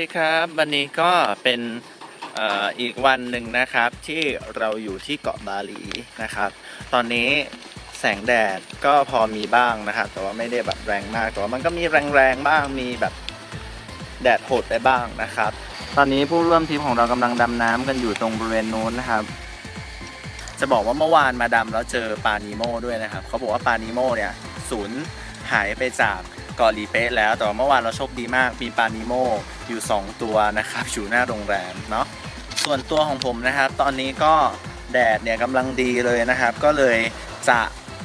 ดีครับ วันนี้ก็เป็นออีกวันหนึ่งนะครับที่เราอยู่ที่เกาะบาหลีนะครับ ตอนนี้แสงแดดก็พอมีบ้างนะครับ แต่ว่าไม่ได้แบบแรงมากแต่ว่ามันก็มีแรงๆบ้างมีแบบแดดโหดไปบ้างนะครับ ตอนนี้ผู้ร่วมทีมของเรากำลังดำน้ำกันอยู่ตรงบริเวณนู้นนะครับ จะบอกว่าเมื่อวานมาดำแล้วเจอปลานีโมด้วยนะครับ เขาบอกว่าปลานีโมเนี่ยสูญหายไปจาก กาะลีเป๊ะแล้ว แต่ว่าเมื่อวานเราโชคดีมาก มีปลานีโมอยู่ 2 ตัวนะครับอยู่หน้าโรงแรมเนาะ ส่วนตัวของผมนะครับ ตอนนี้ก็แดดเนี่ยกำลังดีเลยนะครับ ก็เลยจะ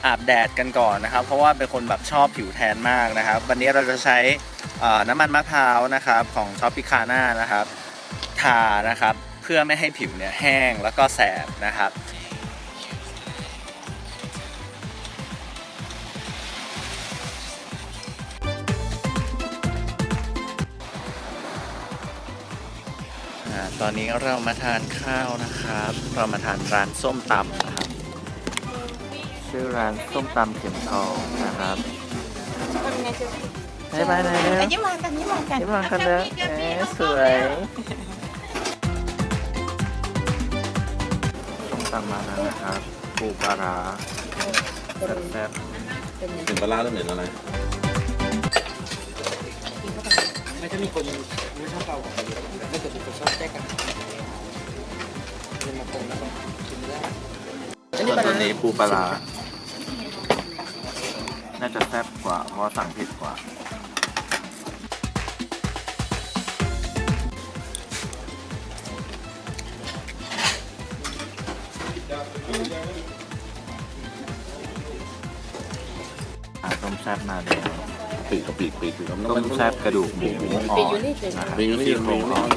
อาบแดดกันก่อนนะครับ เพราะว่าเป็นคนแบบชอบผิวแทนมากนะครับ วันนี้เราจะใช้น้ำมันมะพร้าวนะครับของช็อปปิคาน่านะครับ ทานะครับ เพื่อไม่ให้ผิวเนี่ยแห้งแล้วก็แสบนะครับาตอนนี้เรามาทานข้าวนะครับ เรามาทานร้านส้มตำนะครับ ชื่อร้านส้มตำเข็มทองนะครับบายบายเลยเร็วยิ้มมากันยิ้มมากันยิ้มมองกันเลยเอ๊ะสวยส้มตำมาแล้วนะครับปูปลาร้าแซ่บถึงปลาร้าแล้วเหม็นอะไร ถ้ามีคนไม่ชอบเราของเราไม่เกิดมีคนชอบแยกกันเป็นมาคงแล้วก็กินไม่ได้ๆส่วนตัวนี้ปูปลาร้าน่าจะแซ่บกว่า เพราะว่าสั่งผิดกว่า อ่าต้มแซ่บมาแล้ว ปีกกับปีกปีกปีกกับต้มแซ่บกระดูกหมูอ่อนนะครับปีกนี่ ซี่โครงอ่อน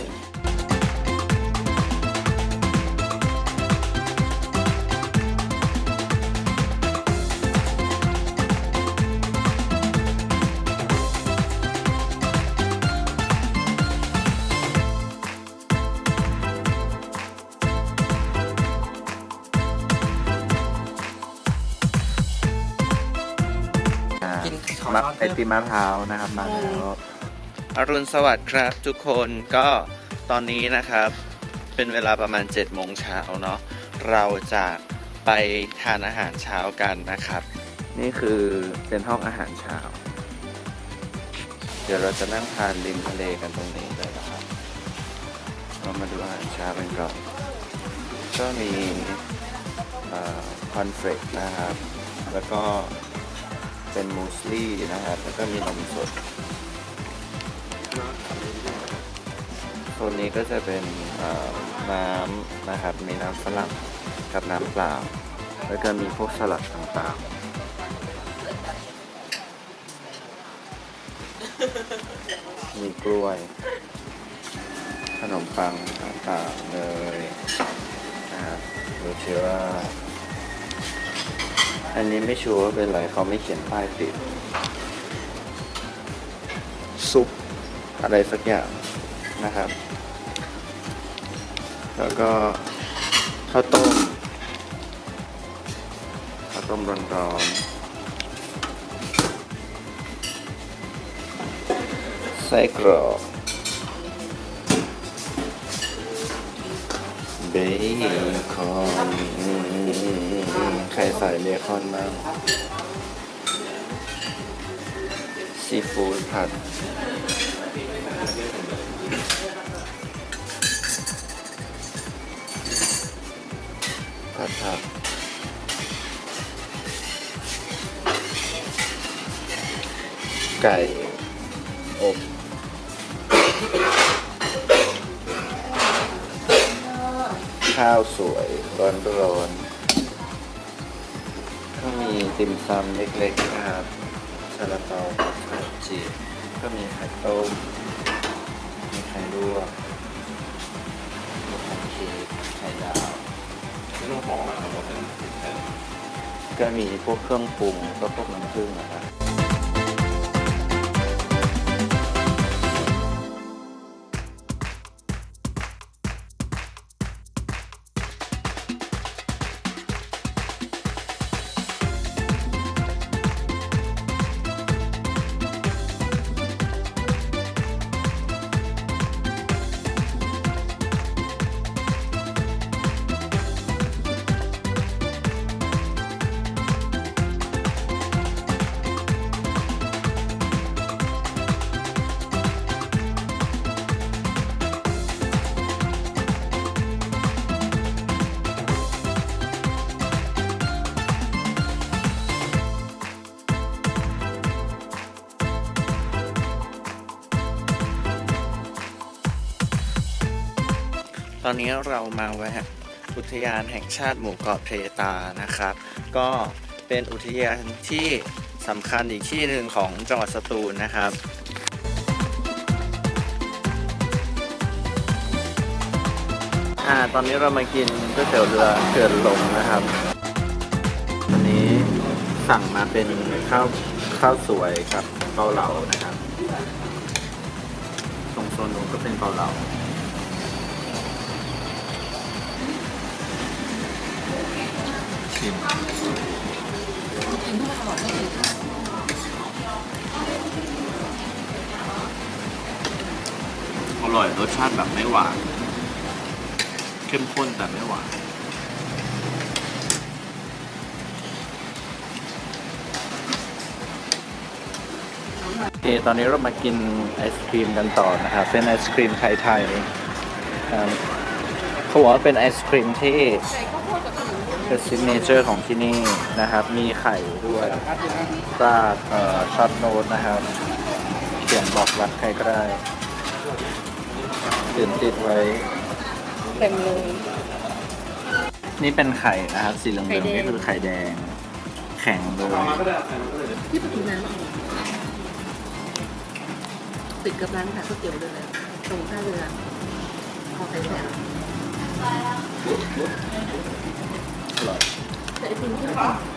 มะไอติมมะพร้าวนะครับมาแล้วอรุณสวัสดิ์ครับทุกคนก็ตอนนี้นะครับ เป็นเวลาประมาณ7จ็ดโมงเช้าเนาะเราจะไปทานอาหารเช้ากันนะครับ นี่คือเป็นห้องอาหารเช้า เดี๋ยวเราจะนั่งทานริมทะเลกันตรงนี้เลยนะครับ เรามาดูอาหารเช้ากันก่อนก็มีคอนเฟลกนะครับ แล้วก็ เป็นมูสลี่นะครับ แล้วก็มีนมสดโซนนี้ก็จะเป็นน้ำนะครับ มีน้ำฝรั่งกับน้ำเปล่า แล้วก็มีพวกสลัดต่างๆ มีกล้วย ขนมปังต่างๆเลยนะครับดูเชื่อว่า อันนี้ไม่ชัวร์ว่าเป็นไรเขาไม่เขียนป้ายติด ซุปอะไรสักอย่างนะครับ แล้วก็ข้าวต้มข้าวต้มร้อนๆไส้กรอก เบคอนใครใส่เบคอนบ้างซีฟู้ดผัด ผัดผักไก่อบ ข้าวสวยร้อนร้อนๆก็มีติ่มซำเล็กๆนะครับซาลาเปาผัดไข่จีบก็มีไข่ต้มมีไข่ลวกมีไข่เค้กไข่ดาวไม่ต้องห่อนะครับเพราะเป็นแผ่นก็มีพวกเครื่องปรุงก็พวกน้ำผึ้งนะครับ ตอนนี้เรามาแวะอุทยานแห่งชาติหมู่เกาะเพตานะครับ ก็เป็นอุทยานที่สำคัญอีกที่หนึ่งของจังหวัดสตูลนะครับอ่าตอนนี้เรามากินก๋วยเตี๋ยวเรือเขื่อนลมนะครับวันนี้สั่งมาเป็นข้าวข้าวสวยกับเกาเหลานะครับตรงโซนนู้นก็เป็นเกาเหลา ชิมอร่อยรสชาติแบบไม่หวาน เข้มข้นแต่ไม่หวานโอเคตอนนี้เรามากินไอศครีมกันต่อนะครับ เป็นไอศครีมไทยๆครับเขาบอกว่าเป็นไอศครีมที่ เป็นซิกเนเจอร์ของที่นี่นะครับ มีไข่ด้วยราดเอ่อช็อตโน้ตนะครับ เขียนบอกรักใครก็ได้ติดติดไว้ เต็มเลย นี่เป็นไข่นะครับ สีเหลืองไข่ๆแดง นี่คือไข่แดง แข็งเลยที่ประตูน้ำติดกับร้านขายก๋วยเตี๋ยวเลยตรงท่าเรือขอไข่แดง But 好